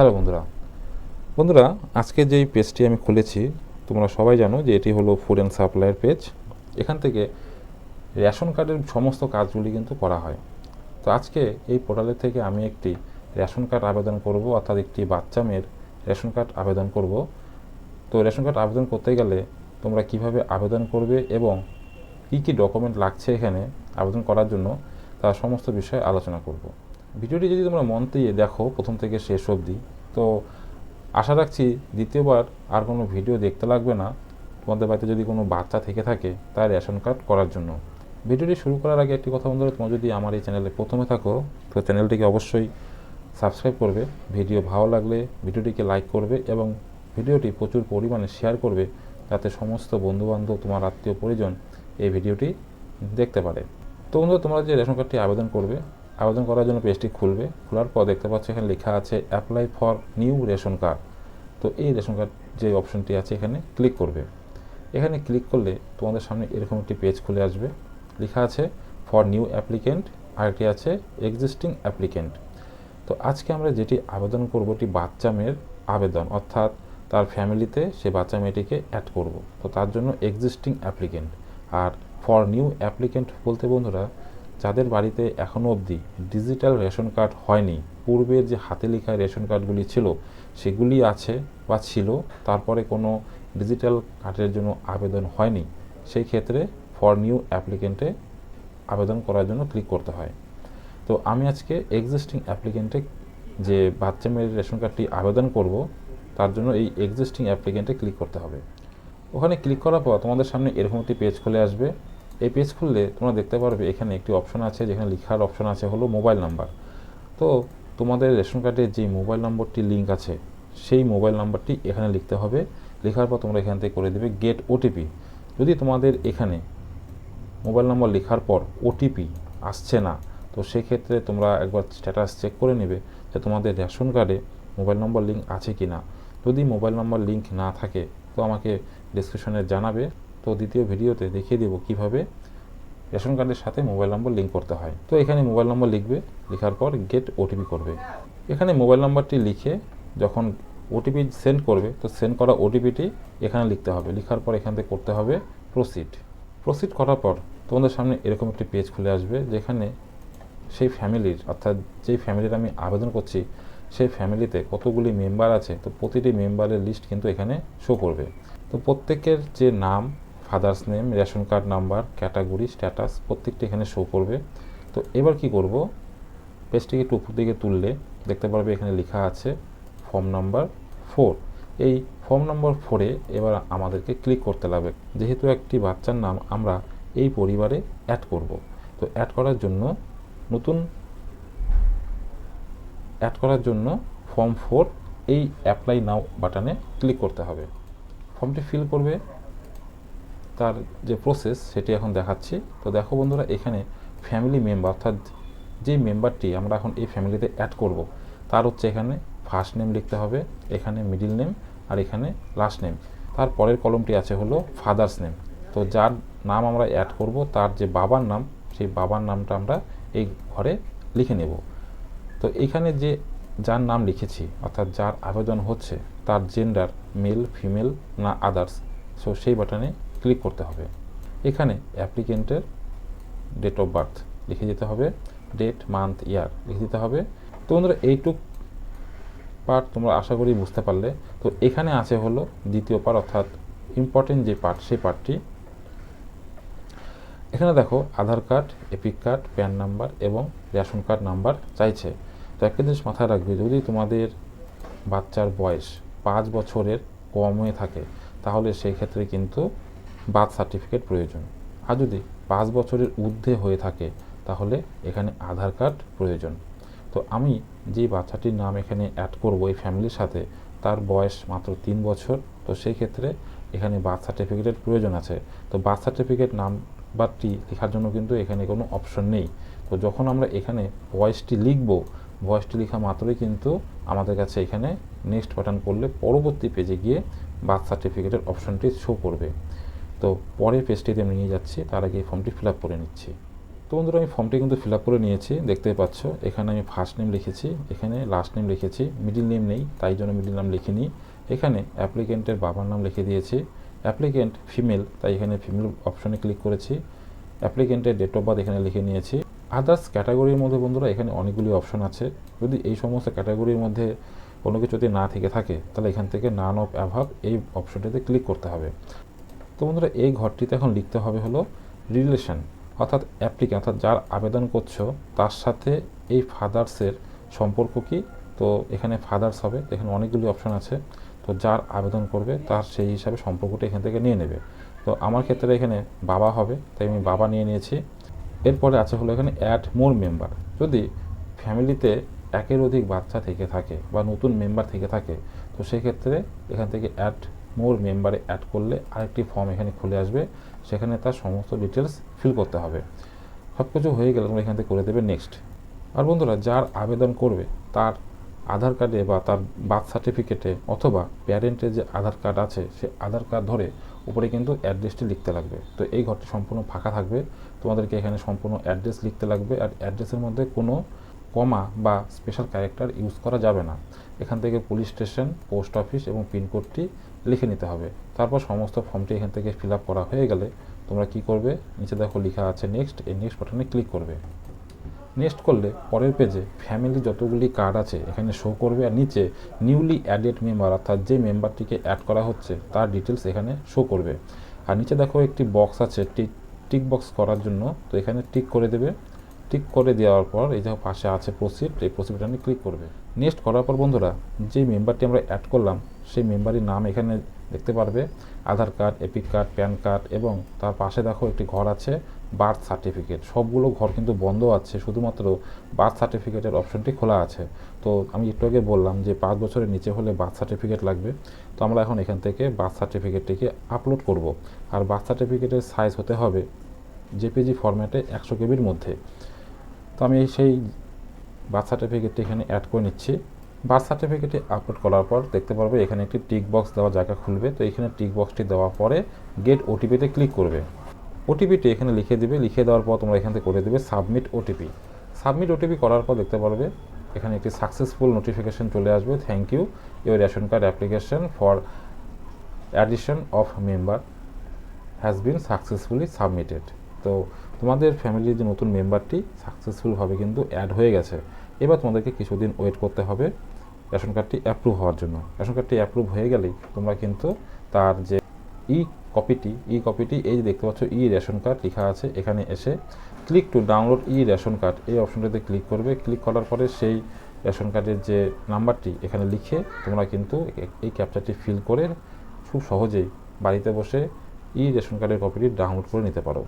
Hello বন্ধুরা। বন্ধুরা, আজকে যেই পেজটি আমি খুলেছি, তোমরা সবাই জানো যে এটি হলো ফুড অ্যান্ড সাপ্লাইয়ের পেজ এখান থেকে রেশন কার্ডের সমস্ত কাজগুলি কিন্তু করা হয়। তো আজকে এই পোর্টালের থেকে আমি একটি রেশন কার্ড আবেদন করব, অর্থাৎ একটি বাচ্চা মেয়ের রেশন কার্ড আবেদন করব। তো রেশন কার্ড আবেদন করতে গেলে তোমরা কীভাবে আবেদন করবে এবং কী কী ডকুমেন্ট লাগছে এখানে আবেদন করার জন্য তার সমস্ত বিষয়ে আলোচনা করব। ভিডিওটি যদি তোমরা মন দিয়ে দেখো, প্রথম থেকে শেষ অবধি, তো আশা রাখছি দ্বিতীয়বার আর কোনো ভিডিও দেখতে লাগবে না। তোমাদের বাড়িতে যদি কোনো বাচ্চা থেকে থাকে, তার রেশন কার্ড করার জন্য। ভিডিওটি শুরু করার আগে একটি কথা বন্ধুরা, তোমরা যদি আমার এই চ্যানেলে প্রথমে থাকো, তো চ্যানেলটিকে অবশ্যই সাবস্ক্রাইব করবে। ভিডিও ভালো লাগলে ভিডিওটিকে লাইক করবে এবং ভিডিওটি প্রচুর পরিমাণে শেয়ার করবে, যাতে সমস্ত বন্ধুবান্ধব, তোমার আত্মীয় পরিজন এই ভিডিওটি দেখতে পারে। তো বন্ধুরা, তোমরা যে রেশন কার্ডটি আবেদন করবে আবেদন করার জন্য পেজটি খুলবে। খোলার পর দেখতে পাচ্ছ এখানে লেখা আছে apply for new ration card তো এই রেশন কার্ড যে অপশনটি আছে এখানে ক্লিক করবে। এখানে ক্লিক করলে তোমাদের সামনে এরকম একটি পেজ খুলে আসবে। লেখা আছে ফর নিউ অ্যাপ্লিকেন্ট আরেকটি আছে এক্সিস্টিং অ্যাপ্লিকেন্ট তো আজকে আমরা যেটি আবেদন করব এটি বাচ্চা মেয়ের আবেদন, অর্থাৎ তার ফ্যামিলিতে সে বাচ্চা মেয়েটিকে অ্যাড করব। তো তার জন্য এক্সিস্টিং অ্যাপ্লিকেন্ট আর ফর নিউ অ্যাপ্লিকেন্ট বলতে বন্ধুরা যাদের বাড়িতে এখনও অবধি ডিজিটাল রেশন কার্ড হয়নি পূর্বের যে হাতে লেখা রেশন কার্ডগুলি ছিল, সেগুলি আছে বা ছিল, তারপরে কোনো ডিজিটাল কার্ডের জন্য আবেদন হয়নি, সেই ক্ষেত্রে ফর নিউ অ্যাপ্লিকেন্টে আবেদন করার জন্য ক্লিক করতে হয়। তো আমি আজকে এক্সিস্টিং অ্যাপ্লিকেন্টে যে বাচ্চা মেয়ের রেশন কার্ডটি আবেদন করব, তার জন্য এই এক্সিস্টিং অ্যাপ্লিকেন্টে ক্লিক করতে হবে। ওখানে ক্লিক করার পর তোমাদের সামনে এরকম একটি পেজ খুলে আসবে। এই পেজ খুললে তোমরা দেখতে পারবে এখানে একটি অপশন আছে, যেখানে লেখার অপশন আছে, হলো মোবাইল নাম্বার তো তোমাদের রেশন কার্ডে যে মোবাইল নম্বরটি লিঙ্ক আছে, সেই মোবাইল নাম্বারটি এখানে লিখতে হবে। লেখার পর তোমরা এখান থেকে করে দেবে গেট ওটিপি যদি তোমাদের এখানে মোবাইল নম্বর লেখার পর ওটিপি আসছে না, তো সেক্ষেত্রে তোমরা একবার স্ট্যাটাস চেক করে নেবে যে তোমাদের রেশন কার্ডে মোবাইল নম্বর লিঙ্ক আছে কি না যদি মোবাইল নম্বর লিঙ্ক না থাকে, তো আমাকে ডিসক্রিপশনে জানাবে। তো দ্বিতীয় ভিডিওতে দেখিয়ে দেবো কীভাবে রেশন কার্ডের সাথে মোবাইল নম্বর লিঙ্ক করতে হয়। তো এখানে মোবাইল নম্বর লিখবে, লেখার পর গেট ওটিপি করবে। এখানে মোবাইল নম্বরটি লিখে যখন ওটিপি সেন্ড করবে, তো সেন্ড করা ওটিপিটি এখানে লিখতে হবে। লেখার পর এখান থেকে করতে হবে প্রসিড প্রসিড করার পর তোমাদের সামনে এরকম একটি পেজ খুলে আসবে, যেখানে সেই ফ্যামিলির অর্থাৎ যেই ফ্যামিলির আমি আবেদন করছি, সেই ফ্যামিলিতে কতগুলি মেম্বার আছে, তো প্রতিটি মেম্বারের লিস্ট কিন্তু এখানে শো করবে। তো প্রত্যেকের যে নাম father's name, ration card number, category, status, প্রত্যেকটি এখানে শো করবে। তো এবার কি করব? পেজটিকে একটু উপর দিকে তুললে দেখতে পারবে এখানে লেখা আছে ফর্ম নাম্বার ফোর এই ফর্ম নম্বর ফোরে এবার আমাদেরকে ক্লিক করতে লাগবে যেহেতু একটি বাচ্চার নাম আমরা এই পরিবারে অ্যাড করব। তো অ্যাড করার জন্য, নতুন অ্যাড করার জন্য ফর্ম ফোর এই অ্যাপ্লাই নাও বাটনে ক্লিক করতে হবে। ফর্মটি ফিল করবে। তার যে প্রসেস সেটি এখন দেখাচ্ছি। তো দেখো বন্ধুরা, এখানে ফ্যামিলি মেম্বার অর্থাৎ যে মেম্বারটি আমরা এখন এই ফ্যামিলিতে অ্যাড করব, তার হচ্ছে এখানে ফার্স্ট নেম লিখতে হবে, এখানে মিডিল নেম আর এখানে লাস্ট নেম তার পরের কলমটি আছে হলো ফাদার্স নেম তো যার নাম আমরা অ্যাড করব, তার যে বাবার নাম, সেই বাবার নামটা আমরা এই ঘরে লিখে নেব। তো এখানে যে যার নাম লিখেছি, অর্থাৎ যার আবেদন হচ্ছে, তার জেন্ডার মেল ফিমেল না আদার্স সো সেই বাটনে ক্লিক করতে হবে। এখানে অ্যাপ্লিকেন্টের ডেট অফ বার্থ লিখে দিতে হবে ডেট মান্থ ইয়ার লিখে দিতে হবে। তো বন্ধুরা, এইটুক পার্ট তোমরা আশা করি বুঝতে পারলে। তো এখানে আছে হলো দ্বিতীয় পার্ট অর্থাৎ ইম্পর্টেন্ট যে পার্ট সেই পার্টটি এখানে দেখো, Aadhaar card, EPIC card, PAN number এবং রেশন কার্ড নাম্বার চাইছে। তো একটা জিনিস মাথায় রাখবে, যদি তোমাদের বাচ্চার বয়স পাঁচ বছরের কম হয়ে থাকে, তাহলে সেই ক্ষেত্রে কিন্তু বার্থ সার্টিফিকেট প্রয়োজন। আর যদি পাঁচ বছরের ঊর্ধ্বে হয়ে থাকে, তাহলে এখানে আধার কার্ড প্রয়োজন। তো আমি যে বাচ্চাটির নাম এখানে অ্যাড করব এই ফ্যামিলির সাথে, তার বয়স মাত্র তিন বছর, তো সেই ক্ষেত্রে এখানে বার্থ সার্টিফিকেটের প্রয়োজন আছে। তো বার্থ সার্টিফিকেট নাম্বারটি লেখার জন্য কিন্তু এখানে কোনো অপশন নেই। তো যখন আমরা এখানে বয়সটি লিখব বয়সটি লেখা মাত্রই কিন্তু আমাদের কাছে এখানে নেক্সট বাটন করলে পরবর্তী পেজে গিয়ে বার্থ সার্টিফিকেটের অপশনটি শো করবে। তো পরের পেজটিতে আমি নিয়ে যাচ্ছি, তার আগে ফর্মটি ফিল আপ করে নিচ্ছি। তো বন্ধুরা আমি ফর্মটি কিন্তু ফিল আপ করে নিয়েছি, দেখতেই পাচ্ছ। এখানে আমি ফার্স্ট নেম লিখেছি, এখানে লাস্ট নেম লিখেছি মিডিল নেম নেই, তাই জন্য মিডিল নাম লিখিনি। এখানে অ্যাপ্লিকেন্টের বাবার নাম লিখে দিয়েছি অ্যাপ্লিকেন্ট ফিমেল তাই এখানে ফিমেল অপশনে ক্লিক করেছি। অ্যাপ্লিকেন্টের ডেট অফ বার্থ এখানে লিখে নিয়েছি। আদার্স ক্যাটাগরির মধ্যে বন্ধুরা, এখানে অনেকগুলি অপশন আছে। যদি এই সমস্ত ক্যাটাগরির মধ্যে কোনো কিছু যদি না থেকে থাকে, তাহলে এখান থেকে নান অফ অ্যাভাব এই অপশনটিতে ক্লিক করতে হবে। তো বন্ধুরা, এই ঘরটিতে এখন লিখতে হবে হলো রিলেশন অর্থাৎ অ্যাপ্লিকেন্ট অর্থাৎ যার আবেদন করছ, তার সাথে এই ফাদার্সের সম্পর্ক কি? তো এখানে ফাদার্স হবে এখানে অনেকগুলি অপশন আছে। তো যার আবেদন করবে, তার সেই হিসাবে সম্পর্কটা এখান থেকে নিয়ে নেবে। তো আমার ক্ষেত্রে এখানে বাবা হবে, তাই আমি বাবা নিয়ে নিয়েছি। এরপরে আছে হলো এখানে অ্যাড মোর মেম্বার যদি ফ্যামিলিতে একের অধিক বাচ্চা থেকে থাকে বা নতুন মেম্বার থেকে থাকে, তো সেক্ষেত্রে এখান থেকে অ্যাড মোর মেম্বারে অ্যাড করলে আরেকটি ফর্ম এখানে খুলে আসবে। সেখানে তার সমস্ত ডিটেলস ফিল করতে হবে। সব কিছু হয়ে গেলে তোমরা এখান থেকে করে দেবে নেক্সট আর বন্ধুরা, যার আবেদন করবে, তার আধার কার্ডে বা তার বার্থ সার্টিফিকেটে অথবা প্যারেন্টের যে আধার কার্ড আছে, সে আধার কার্ড ধরে উপরে কিন্তু অ্যাড্রেসটি লিখতে লাগবে। তো এই ঘরটি সম্পূর্ণ ফাঁকা থাকবে। তোমাদেরকে এখানে সম্পূর্ণ অ্যাড্রেস লিখতে লাগবে। আর অ্যাড্রেসের মধ্যে কোনো কমা বা স্পেশাল ক্যারেক্টার ইউজ করা যাবে না। এখান থেকে পুলিশ স্টেশন পোস্ট অফিস এবং পিনকোডটি লিখে নিতে হবে। তারপর সমস্ত ফর্মটি এখান থেকে ফিল আপ করা হয়ে গেলে তোমরা কি করবে? নিচে দেখো লেখা আছে নেক্সট এই নেক্সট বাটনে ক্লিক করবে। নেক্সট করলে পরের পেজে ফ্যামিলি যতগুলি কার্ড আছে, এখানে শো করবে আর নিচে নিউলি অ্যাডেড মেম্বার অর্থাৎ যে মেম্বারটিকে অ্যাড করা হচ্ছে, তার ডিটেলস এখানে শো করবে। আর নিচে দেখো একটি বক্স আছে টিক টিক বক্স করার জন্য, তো এখানে টিক করে দেবে। টিক করে দেওয়ার পর এই যে পাশে আছে প্রসিড এই প্রসিড বাটনে ক্লিক করবে। নেক্সট করার পর বন্ধুরা, যে মেম্বারটি আমরা অ্যাড করলাম, সেই মেম্বারের নাম এখানে দেখতে পারবে। Aadhaar card EPIC card PAN card এবং তার পাশে দেখো একটি ঘর আছে বার্থ সার্টিফিকেট সবগুলো ঘর কিন্তু বন্ধ আছে, শুধুমাত্র বার্থ সার্টিফিকেটের অপশনটি খোলা আছে। তো আমি একটু আগে বললাম যে পাঁচ বছরের নিচে হলে বার্থ সার্টিফিকেট লাগবে। তো আমরা এখন এখান থেকে বার্থ সার্টিফিকেটটিকে আপলোড করব। আর বার্থ সার্টিফিকেটের সাইজ হতে হবে জেপিজি ফরম্যাটে একশো কেবির মধ্যে। তো আমি সেই বার্থ সার্টিফিকেটটি এখানে অ্যাড করে নিচ্ছি। বার্থ সার্টিফিকেটটি আপলোড করার পর দেখতে পারবে এখানে একটি টিক বক্স দেওয়া জায়গা খুলবে। তো এখানে টিক বক্সটি দেওয়ার পরে গেট ওটিপিতে ক্লিক করবে। ওটিপিটি এখানে লিখে দিবে। লিখে দেওয়ার পর তোমরা এখান থেকে করে দেবে সাবমিট ওটিপি সাবমিট ওটিপি করার পর দেখতে পারবে এখানে একটি সাকসেসফুল নোটিফিকেশন চলে আসবে। Thank you your ration card application for addition of member has been successfully submitted তো তোমাদের ফ্যামিলির যে নতুন মেম্বারটি সাকসেসফুলভাবে কিন্তু অ্যাড হয়ে গেছে। এবার তোমাদেরকে কিছুদিন ওয়েট করতে হবে। রেশন কার্ডটি অ্যাপ্রুভ হওয়ার জন্য। রেশন কার্ডটি অ্যাপ্রুভ হয়ে গেলেই তোমরা কিন্তু তার যে ই কপিটি ই কপিটি এই যে দেখতে পাচ্ছ ই রেশন কার্ড লেখা আছে এখানে এসে click to download e ration card এই অপশনটাতে ক্লিক করবে। ক্লিক করার পরে সেই রেশন কার্ডের যে নাম্বারটি এখানে লিখে তোমরা কিন্তু এই ক্যাপচারটি ফিল করে খুব সহজেই বাড়িতে বসে ই রেশন কার্ডের কপিটি ডাউনলোড করে নিতে পারো।